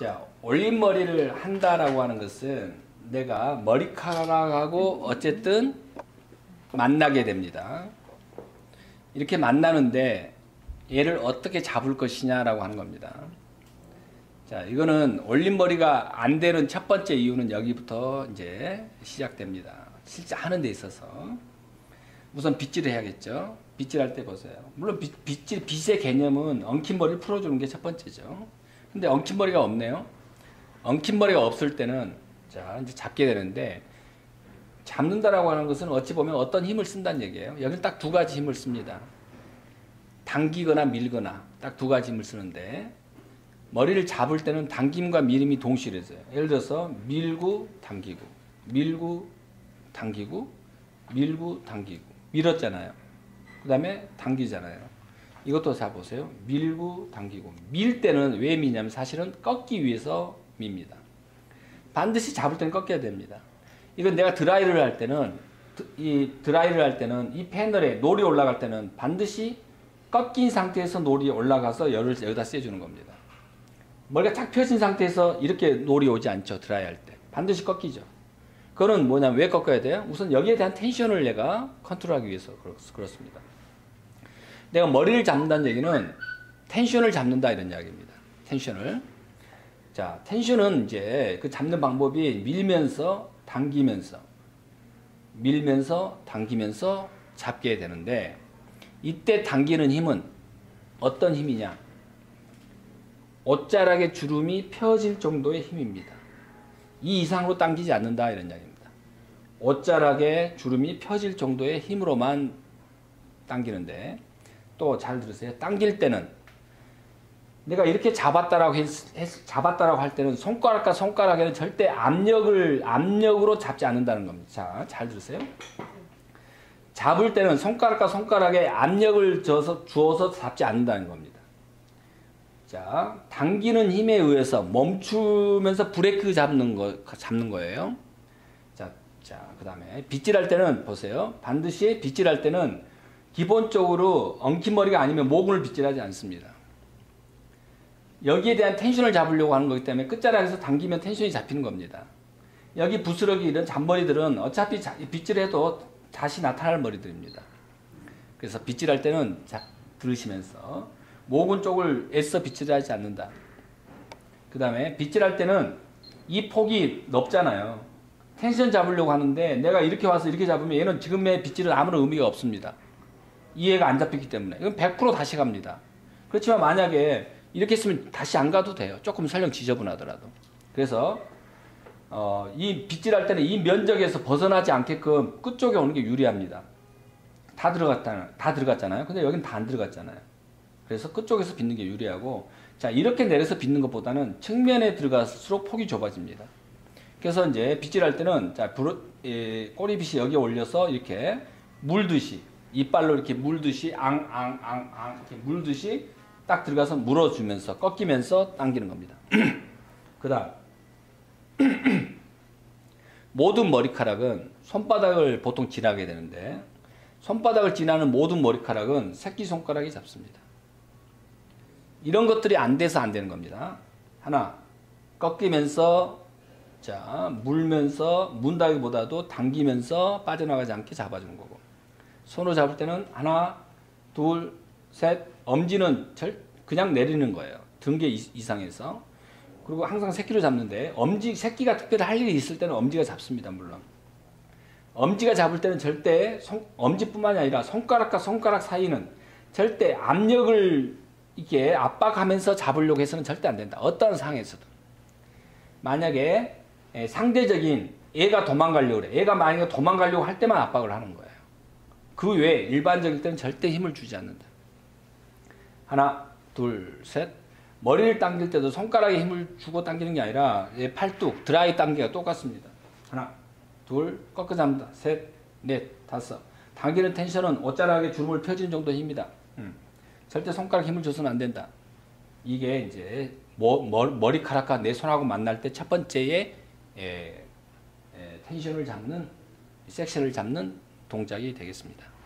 자, 올림머리를 한다라고 하는 것은 내가 머리카락하고 어쨌든 만나게 됩니다. 이렇게 만나는데 얘를 어떻게 잡을 것이냐라고 하는 겁니다. 자, 이거는 올림머리가 안 되는 첫 번째 이유는 여기부터 이제 시작됩니다. 실제 하는 데 있어서. 우선 빗질을 해야겠죠. 빗질할 때 보세요. 물론 빗, 빗질, 빗의 개념은 엉킨 머리를 풀어주는 게 첫 번째죠. 근데 엉킨 머리가 없네요. 엉킨 머리가 없을 때는 자, 이제 잡게 되는데 잡는다라고 하는 것은 어찌 보면 어떤 힘을 쓴다는 얘기예요. 여기는 딱 두 가지 힘을 씁니다. 당기거나 밀거나 딱 두 가지 힘을 쓰는데 머리를 잡을 때는 당김과 밀음이 동시에 있어요. 예를 들어서 밀고 당기고 밀고 당기고 밀고 당기고 밀었잖아요. 그 다음에 당기잖아요. 이것도 자 보세요. 밀고 당기고 밀 때는 왜 미냐면 사실은 꺾기 위해서 밉니다. 반드시 잡을 때는 꺾여야 됩니다. 이건 내가 드라이를 할 때는 이 드라이를 할 때는 이 패널에 놀이 올라갈 때는 반드시 꺾인 상태에서 놀이 올라가서 열을 여기다 쐬주는 겁니다. 머리가 쫙 펴진 상태에서 이렇게 놀이 오지 않죠. 드라이 할 때. 반드시 꺾이죠. 그거는 뭐냐면 왜 꺾어야 돼요? 우선 여기에 대한 텐션을 내가 컨트롤하기 위해서 그렇습니다. 내가 머리를 잡는다는 얘기는 텐션을 잡는다 이런 이야기입니다. 텐션을. 자, 텐션은 이제 그 잡는 방법이 밀면서 당기면서 밀면서 당기면서 잡게 되는데 이때 당기는 힘은 어떤 힘이냐? 옷자락의 주름이 펴질 정도의 힘입니다. 이 이상으로 당기지 않는다 이런 이야기입니다. 옷자락의 주름이 펴질 정도의 힘으로만 당기는데 또 잘 들으세요. 당길 때는 내가 이렇게 잡았다라고 했, 했, 잡았다라고 할 때는 손가락과 손가락에는 절대 압력을 압력으로 잡지 않는다는 겁니다. 자, 잘 들으세요. 잡을 때는 손가락과 손가락에 압력을 줘서 주어서 잡지 않는다는 겁니다. 자, 당기는 힘에 의해서 멈추면서 브레이크 잡는 거 잡는 거예요. 자, 자, 그다음에 빗질할 때는 보세요. 반드시 빗질할 때는 기본적으로 엉킨 머리가 아니면 모근을 빗질하지 않습니다. 여기에 대한 텐션을 잡으려고 하는 거기 때문에 끝자락에서 당기면 텐션이 잡히는 겁니다. 여기 부스러기 이런 잔머리들은 어차피 빗질해도 다시 나타날 머리들입니다. 그래서 빗질할 때는 자, 들으시면서 모근 쪽을 애써 빗질하지 않는다. 그 다음에 빗질할 때는 이 폭이 넓잖아요. 텐션 잡으려고 하는데 내가 이렇게 와서 이렇게 잡으면 얘는 지금의 빗질은 아무런 의미가 없습니다. 이해가 안 잡히기 때문에. 이건 100% 다시 갑니다. 그렇지만 만약에 이렇게 했으면 다시 안 가도 돼요. 조금 설령 지저분하더라도. 그래서 어, 이 빗질할 때는 이 면적에서 벗어나지 않게끔 끝쪽에 오는 게 유리합니다. 다 들어갔다, 다 들어갔잖아요. 근데 여긴 다안 들어갔잖아요. 그래서 끝쪽에서 빗는 게 유리하고, 자, 이렇게 내려서 빗는 것보다는 측면에 들어갈수록 폭이 좁아집니다. 그래서 이제 빗질할 때는, 자, 부르, 예, 꼬리빗이 여기 올려서 이렇게 물듯이, 이빨로 이렇게 물듯이, 앙, 앙, 앙, 앙, 이렇게 물듯이 딱 들어가서 물어주면서, 꺾이면서 당기는 겁니다. 그 다음, 모든 머리카락은 손바닥을 보통 지나게 되는데 손바닥을 지나는 모든 머리카락은 새끼손가락이 잡습니다. 이런 것들이 안 돼서 안 되는 겁니다. 하나, 꺾이면서 자 물면서 문다기보다도 당기면서 빠져나가지 않게 잡아주는 거고 손으로 잡을 때는 하나, 둘, 셋, 엄지는 절, 그냥 내리는 거예요. 등계 이상에서 그리고 항상 새끼를 잡는데 엄지 새끼가 특별히 할 일이 있을 때는 엄지가 잡습니다. 물론. 엄지가 잡을 때는 절대 손, 엄지뿐만이 아니라 손가락과 손가락 사이는 절대 압력을 이렇게 압박하면서 잡으려고 해서는 절대 안 된다. 어떤 상황에서도. 만약에 상대적인 애가 도망가려고 그래. 애가 만약에 도망가려고 할 때만 압박을 하는 거예요. 그 외에 일반적일 때는 절대 힘을 주지 않는다. 하나, 둘, 셋, 머리를 당길 때도 손가락에 힘을 주고 당기는 게 아니라 팔뚝, 드라이 당기가 똑같습니다. 하나, 둘, 꺾어 잡니다. 셋, 넷, 다섯. 당기는 텐션은 옷자락에 주름을 펴지는 정도 힘이다. 음. 절대 손가락 힘을 줘서는 안 된다. 이게 이제 머, 머 리카락과 내 손하고 만날 때 첫 번째의 에, 에, 텐션을 잡는 섹션을 잡는 동작이 되겠습니다.